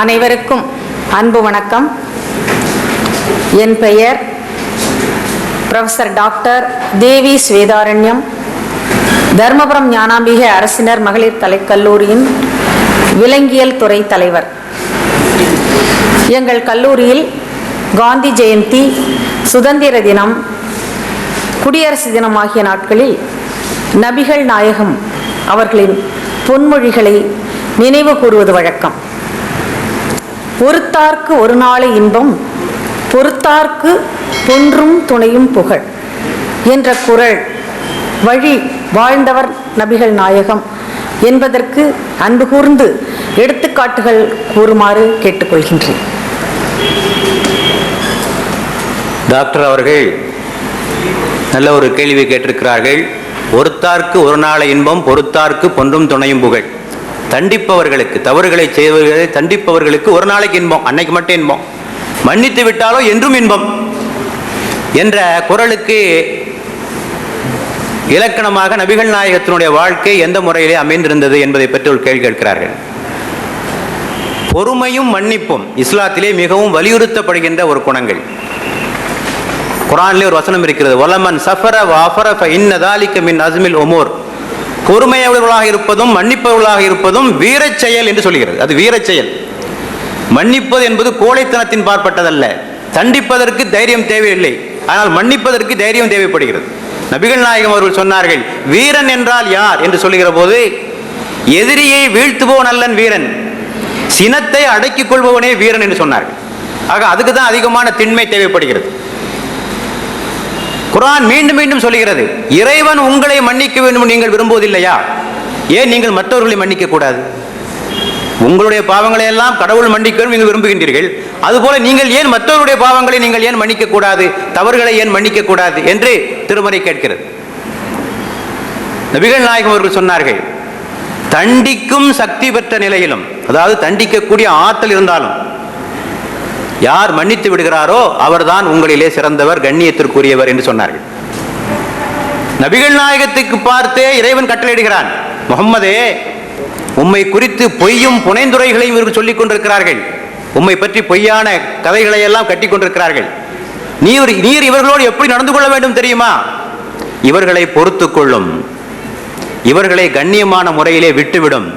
அனைவருக்கும் அன்பு வணக்கம். என் பெயர் ப்ரொஃபசர் டாக்டர் தேவி ஸ்வேதாரண்யம் தர்மபுரம் ஞானாம்பிகை அரசினர் மகளிர் கலைக்கல்லூரியின் விலங்கியல் துறை தலைவர். எங்கள் கல்லூரியில் காந்தி ஜெயந்தி சுதந்திர தினம் குடியரசு தினம் ஆகிய நாட்களில் நபிகள் நாயகம் அவர்களின் பொன்மொழிகளை நினைவு கூறுவது வழக்கம். பொறுத்தார்க்கு ஒரு நாளை இன்பம் பொறுத்தார்க்கு பொன்றும் துணையும் புகழ் என்ற குரல் வழி வாழ்ந்தவர் நபிகள் நாயகம் என்பதற்கு அன்பு கூர்ந்து எடுத்துக்காட்டுகள் கூறுமாறு கேட்டுக்கொள்கின்றேன். டாக்டர் அவர்கள் நல்ல ஒரு கேள்வி கேட்டிருக்கிறார்கள். ஒருத்தார்க்கு ஒரு நாளை இன்பம் பொறுத்தார்க்கு பொன்றும் துணையும் புகழ். தண்டிப்பவர்களுக்கு தவறுகளை செய்வர்களை தண்டிப்பவர்களுக்கு ஒரு நாளைக்கு இன்பம் அன்னைக்கு மட்டும் இன்பம். மன்னித்து விட்டாலோ என்றும் இன்பம் என்ற குரலுக்கு இலக்கணமாக நபிகள் நாயகத்தினுடைய வாழ்க்கை எந்த முறையிலே அமைந்திருந்தது என்பதை பற்றி ஒரு கேள்வி கேட்கிறார்கள். பொறுமையும் மன்னிப்பும் இஸ்லாத்திலே மிகவும் வலியுறுத்தப்படுகின்ற ஒரு குணங்கள். குரான்லேயே ஒரு வசனம் இருக்கிறது வலமன் சஃபர வாஃபர இன்னதாலிக்க மின் அஸ்மில் ஒமோர் பொறுமையுள்ளவர்களாக இருப்பதும் மன்னிப்பவர்களாக இருப்பதும் வீரச் செயல் என்று சொல்கிறது அது வீரச் செயல். மன்னிப்பது என்பது கோழைத்தனத்தின் பார்ப்பட்டதல்ல. தண்டிப்பதற்கு தைரியம் தேவையில்லை. ஆனால் மன்னிப்பதற்கு தைரியம் தேவைப்படுகிறது. நபிகள் நாயகம் அவர்கள் சொன்னார்கள் வீரன் என்றால் யார்? என்று சொல்லுகிற போது எதிரியை வீழ்த்துபவன் அல்லன் வீரன். சினத்தை அடக்கிக் கொள்பவனே வீரன் என்று சொன்னார்கள். ஆக அதுக்கு தான் அதிகமான திண்மை தேவைப்படுகிறது. குரான் மீண்டும் மீண்டும் சொல்லுகிறது இறைவன் உங்களை மன்னிக்க வேண்டும் நீங்கள் விரும்புவதில்லையா? ஏன் நீங்கள் மற்றவர்களை மன்னிக்க கூடாது? உங்களுடைய பாவங்களை எல்லாம் கடவுள் மன்னிக்கணும் நீங்கள் விரும்புகின்றீர்கள். அதுபோல நீங்கள் ஏன் மற்றவருடைய பாவங்களை நீங்கள் ஏன் மன்னிக்க கூடாது? தவறுகளை ஏன் மன்னிக்க கூடாது? என்று திருமறை கேட்கிறது. நபிகள் நாயகம் அவர்கள் சொன்னார்கள் தண்டிக்கும் சக்தி பெற்ற நிலையிலும் அதாவது தண்டிக்கக்கூடிய ஆற்றல் இருந்தாலும் யார் மன்னித்து விடுகிறாரோ அவர்தான் உங்களிலே சிறந்தவர் கண்ணியத்திற்குரியவர் என்று சொன்னார்கள். நபிகள் நாயகத்துக்கு பார்த்தே இறைவன் கட்டளையிடுகிறான் முகம்மதே உம்மை குறித்து பொய்யும் புனைந்துரைகளையும் இவர்கள் சொல்லிக் கொண்டிருக்கிறார்கள். உம்மை பற்றி பொய்யான கதைகளை எல்லாம் கட்டி கொண்டிருக்கிறார்கள். நீர் நீர் இவர்களோடு எப்படி நடந்து கொள்ள வேண்டும் தெரியுமா? இவர்களை பொறுத்து கொள்ளும். இவர்களை கண்ணியமான முறையிலே விட்டுவிடும்.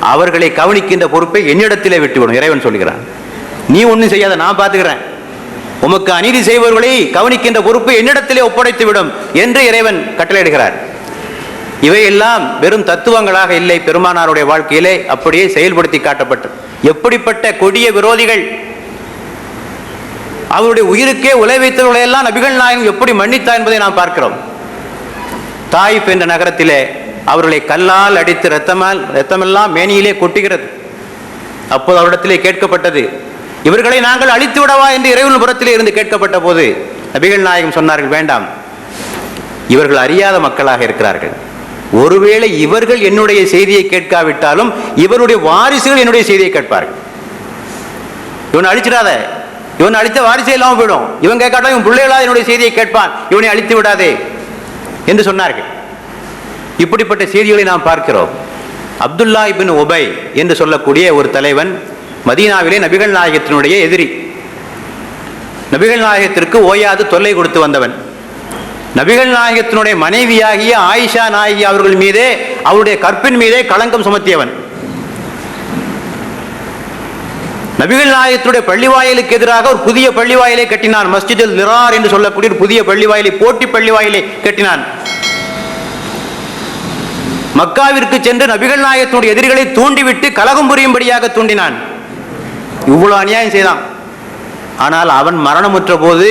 அவர்களை கவனிக்கின்ற பொறுப்பை என்னிடத்திலே விட்டுவிடும் இறைவன் சொல்கிறான் நீ ஒன்றும் செய்யாத நான் பார்த்துக்கிறேன். உமக்கு அநீதி செய்பவர்களை கவனிக்கின்ற பொறுப்பு என்னிடத்திலே ஒப்படைத்து விடும் என்று இறைவன் கட்டளையிடுகிறார். இவையெல்லாம் வெறும் தத்துவங்களாக இல்லை பெருமானாருடைய வாழ்க்கையிலே அப்படியே செயல்படுத்தி காட்டப்பட்டது. எப்படிப்பட்ட கொடிய விரோதிகள். அவருடைய உயிருக்கே உலை வைத்தவர்களை எல்லாம் நபிகள் நாயகம் எப்படி மன்னித்தா என்பதை நாம் பார்க்கிறோம். தாய்ப் என்ற நகரத்திலே அவர்களை கல்லால் அடித்து ரத்தமால் ரத்தமெல்லாம் மேனியிலே கொட்டுகிறது. அப்போது அவரிடத்திலே கேட்கப்பட்டது இவர்களை நாங்கள் அழித்து விடவா என்று இறைவன் புறத்திலே இருந்து கேட்கப்பட்ட போது நபிகள் நாயகம் சொன்னார்கள் வேண்டாம். இவர்கள் அறியாத மக்களாக இருக்கிறார்கள். ஒருவேளை இவர்கள் என்னுடைய செய்தியை கேட்காவிட்டாலும் இவருடைய வாரிசுகள் என்னுடைய செய்தியை கேட்பார்கள். இவனை அழிச்சிடாத. இவன் அழித்த வாரிசே இல்லாமல் போயிடும். இவன் கேட்காட்டா இவன் பிள்ளைகளா என்னுடைய செய்தியை கேட்பான். இவனை அழித்து விடாதே. என்று சொன்னார்கள். இப்படிப்பட்ட செய்திகளை நாம் பார்க்கிறோம். அப்துல்லா இபின் உபை என்று சொல்லக்கூடிய ஒரு தலைவன் மதீனாவிலே நபிகள் நாயகத்தினுடைய எதிரி. நபிகள் நாயகத்திற்கு ஓயாது தொல்லை கொடுத்து வந்தவன். நபிகள் நாயகத்தினுடைய மனைவியாகிய ஆயிஷா நாயகி அவர்கள் மீதே அவருடைய கற்பின் மீதே களங்கம் சுமத்தியவன். நபிகள் நாயகத்துடைய பள்ளிவாயலுக்கு எதிராக ஒரு புதிய பள்ளிவாயிலை கட்டினான். மஸ்ஜிதில் நிரார் என்று சொல்லக்கூடிய ஒரு புதிய பள்ளிவாயிலை போட்டி பள்ளிவாயிலை கட்டினான். மக்காவிற்கு சென்று நபிகள் நாயகத்தினுடைய எதிரிகளை தூண்டிவிட்டு கலகம் புரியும்படியாக தூண்டினான். இவ்வளோ அநியாயம் செய்தான். ஆனால் அவன் மரணமுற்ற போது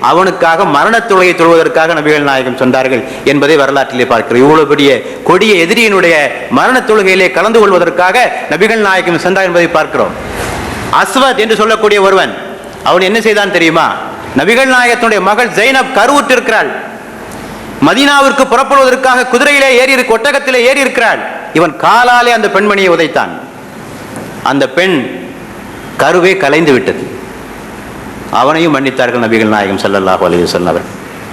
அவனுக்காக மரணத்துளையை தொழுகை தொழுவதற்காக நபிகள் நாயகம் சொன்னார்கள் என்பதை வரலாற்றிலே பார்க்கிறோம். இவ்வளவு பெரிய கொடிய எதிரியினுடைய மரண தொழுகையிலே கலந்து கொள்வதற்காக நபிகள் நாயகம் சென்றார் என்பதை பார்க்கிறோம். அஸ்வத் என்று சொல்லக்கூடிய ஒருவன் அவன் என்ன செய்தான் தெரியுமா? நபிகள் நாயகத்தினுடைய மகள் ஜெயனப் கருவுற்றிருக்கிறாள். மதீனாவிற்கு புறப்படுவதற்காக குதிரையிலே ஏறி இருக்க ஒட்டகத்திலே ஏறி இருக்கிறாள். இவன் காலாலே அந்த பெண்மணியை உதைத்தான். அந்த பெண் கருவே கலைந்து விட்டது. அவனையும் மன்னித்தார்கள் நபிகள் நாயகம் ஸல்லல்லாஹு அலி சொன்னவர்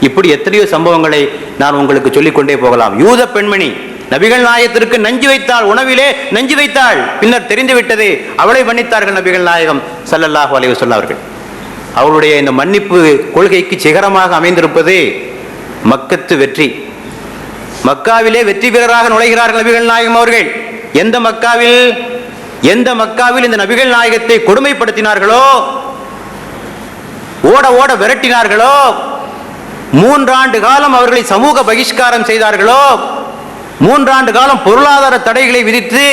இப்படி எத்தனையோ சம்பவங்களை நான் உங்களுக்கு சொல்லிக்கொண்டே போகலாம். யூத பெண்மணி நபிகள் நாயகத்திற்கு நஞ்சு வைத்தாள் உணவிலே நஞ்சு வைத்தாள். பின்னர் தெரிந்து விட்டது அவளை மன்னித்தார்கள் நபிகள் நாயகம் ஸல்லல்லாஹு அலைஹி வஸல்லம் அவர்கள். இந்த மன்னிப்பு கொள்கைக்கு சிகரமாக அமைந்திருப்பது மக்கத்து வெற்றி. மக்காவிலே வெற்றி வீரராக நுழைகிறார்கள் நபிகள் நாயகம் அவர்கள். எந்த மக்காவில்? எந்த மக்காவில் இந்த நபிகள் நாயகத்தை கொடுமைப்படுத்தினார்களோ ஓட ஓட விரட்டினார்களோ மூன்றாண்டு காலம் அவர்களை சமூக பகிஷ்காரம் செய்தார்களோ மூன்றாண்டு காலம் பொருளாதார தடைகளை விதித்து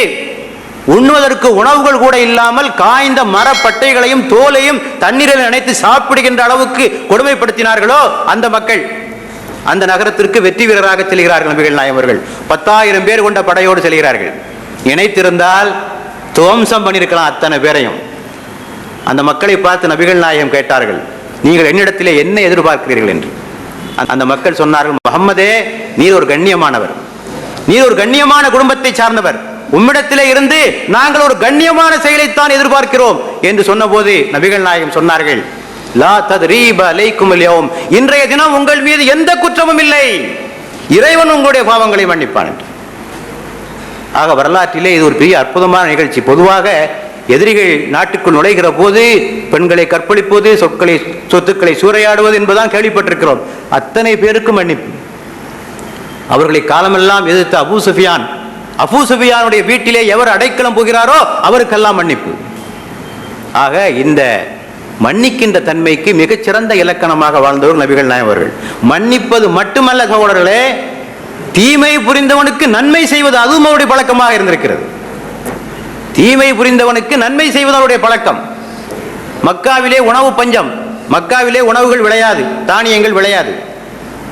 உண்ணுவதற்கு உணவுகள் கூட இல்லாமல் காய்ந்த மரப்பட்டைகளையும் தோலையும் தண்ணீரில் நினைத்து சாப்பிடுகின்ற அளவுக்கு கொடுமைப்படுத்தினார்களோ அந்த மக்கள் அந்த நகரத்திற்கு வெற்றி வீரராக செல்கிறார்கள் நபிகள் நாயகர்கள் பத்தாயிரம் பேர் கொண்ட படையோடு செல்கிறார்கள். இணைத்திருந்தால் துவம்சம் பண்ணியிருக்கலாம் அத்தனை பேரையும். அந்த மக்களை பார்த்து நபிகள் நாயகம் கேட்டார்கள் நீங்கள் என்னிடத்திலே என்ன எதிர்பார்க்கிறீர்கள்? என்று. அந்த- அந்த மக்கள் சொன்னார்கள் முகம்மதே நீர் ஒரு கண்ணியமானவர். நீர் ஒரு கண்ணியமான குடும்பத்தை சார்ந்தவர். உம்மிடத்திலே இருந்து நாங்கள் ஒரு கண்ணியமான செயலைத்தான் எதிர்பார்க்கிறோம். என்று சொன்னபோது நபிகள் நாயகம் சொன்னார்கள் லா தத்ரீப அலைக்கும் இன்றைய தினம் உங்கள் மீது எந்த குற்றமும் இல்லை. இறைவன் உங்களுடைய பாவங்களை மன்னிப்பான். என்று ஆக வரலாற்றிலே இது ஒரு பெரிய அற்புதமான நிகழ்ச்சி. பொதுவாக எதிரிகள் நாட்டுக்குள் நுழைகிற போது பெண்களை கற்பழிப்பது சொற்களை சொத்துக்களை சூறையாடுவது என்பதுதான் கேள்விப்பட்டிருக்கிறோம். அத்தனை பேருக்கு மன்னிப்பு. அவர்களை காலமெல்லாம் எதிர்த்த அபு சுஃபியான் அபு சுஃபியானுடைய வீட்டிலே எவர் அடைக்கலம் போகிறாரோ அவருக்கெல்லாம் மன்னிப்பு. ஆக இந்த மன்னிக்கின்ற தன்மைக்கு மிகச்சிறந்த இலக்கணமாக வாழ்ந்தவர் நபிகள் நாயவர்கள் மன்னிப்பது மட்டுமல்ல சகோதரர்களே தீமை புரிந்தவனுக்கு நன்மை செய்வது அதுவும் அவருடைய பழக்கமாக இருந்திருக்கிறது. தீமை புரிந்தவனுக்கு நன்மை செய்வது அவருடைய பழக்கம். மக்காவிலே உணவு பஞ்சம். மக்காவிலே உணவுகள் விளையாது தானியங்கள் விளையாது.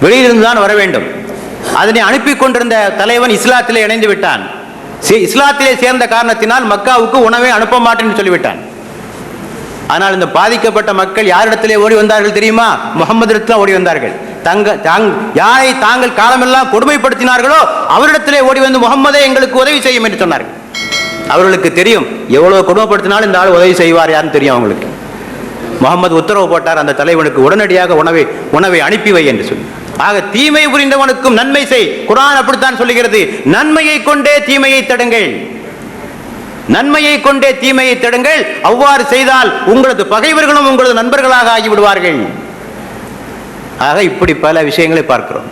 வெளியிலிருந்து தான் வர வேண்டும். அதனை அனுப்பி கொண்டிருந்த தலைவன் இஸ்லாத்திலே இணைந்து விட்டான். இஸ்லாத்திலே சேர்ந்த காரணத்தினால் மக்காவுக்கு உணவை அனுப்ப மாட்டேன் சொல்லிவிட்டான். ஆனால் இந்த பாதிக்கப்பட்ட மக்கள் யாரிடத்திலே ஓடி வந்தார்கள் தெரியுமா? முகமது ஓடி வந்தார்கள். தங்க தாங் யாரை தாங்கள் காலமெல்லாம் கொடுமைப்படுத்தினார்களோ அவரிடத்திலே ஓடி வந்து முகம்மதே எங்களுக்கு உதவி செய்யும் என்று சொன்னார்கள். அவர்களுக்கு தெரியும் எவ்வளவு கொடுமைப்படுத்தினாலும் இந்த ஆள் உதவி செய்வார் யாருன்னு தெரியும் அவங்களுக்கு. முகமது உத்தரவு போட்டார் அந்த தலைவனுக்கு உடனடியாக உணவை உணவை அனுப்பி வை என்று சொல்லி. ஆக தீமை புரிந்தவனுக்கும் நன்மை செய். குரான் அப்படித்தான் சொல்லுகிறது. நன்மையை கொண்டே தீமையை தடுங்கள். நன்மையை கொண்டே தீமையை தடுங்கள். அவ்வாறு செய்தால் உங்களது பகைவர்களும் உங்களது நண்பர்களாக ஆகிவிடுவார்கள். ஆக இப்படி பல விஷயங்களை பார்க்கிறோம்.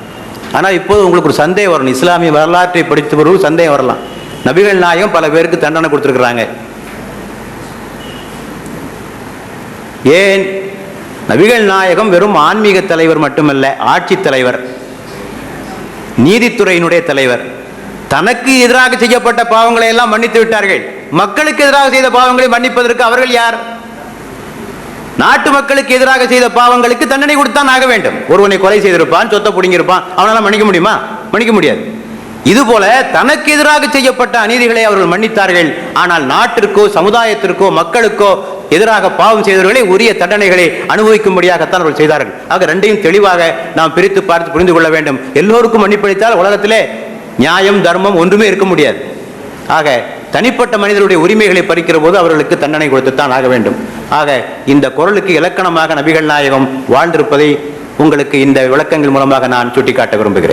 ஆனால் இப்போது உங்களுக்கு ஒரு சந்தேகம் வரணும். இஸ்லாமிய வரலாற்றை படித்தவர்கள் சந்தேகம் வரலாம். நபிகள் நாயகம் பல பேருக்கு தண்டனை கொடுத்துருக்குறாங்க. ஏன்? நபிகள் நாயகம் வெறும் ஆன்மீக தலைவர் மட்டுமல்ல ஆட்சி தலைவர் நீதித்துறையினுடைய தலைவர். தனக்கு எதிராக செய்யப்பட்ட பாவங்களை எல்லாம் மன்னித்து விட்டார்கள். மக்களுக்கு எதிராக செய்த பாவங்களை மன்னிப்பதற்கு அவர்கள் யார்? நாட்டு மக்களுக்கு எதிராக செய்த பாவங்களுக்கு தண்டனை கொடுத்தான் ஆக வேண்டும். ஒருவனை கொலை செய்திருப்பான் சொத்தை பிடிங்கிருப்பான் அவனால மன்னிக்க முடியுமா? மன்னிக்க முடியாது. இதுபோல தனக்கு எதிராக செய்யப்பட்ட அநீதிகளை அவர்கள் மன்னித்தார்கள். ஆனால் நாட்டிற்கோ சமுதாயத்திற்கோ மக்களுக்கோ எதிராக பாவம் செய்தவர்களை உரிய தண்டனைகளை அனுபவிக்கும்படியாகத்தான் அவர்கள் செய்தார்கள். ஆக ரெண்டையும் தெளிவாக நாம் பிரித்து பார்த்து புரிந்து கொள்ள வேண்டும். எல்லோருக்கும் மன்னிப்பளித்தால் உலகத்திலே நியாயம் தர்மம் ஒன்றுமே இருக்க முடியாது. ஆக தனிப்பட்ட மனிதருடைய உரிமைகளை பறிக்கிற போது அவர்களுக்கு தண்டனை கொடுத்துத்தான் ஆக வேண்டும். ஆக இந்த குரலுக்கு இலக்கணமாக நபிகள் நாயகம் வாழ்ந்திருப்பதை உங்களுக்கு இந்த விளக்கங்கள் மூலமாக நான் சுட்டிக்காட்ட விரும்புகிறேன்.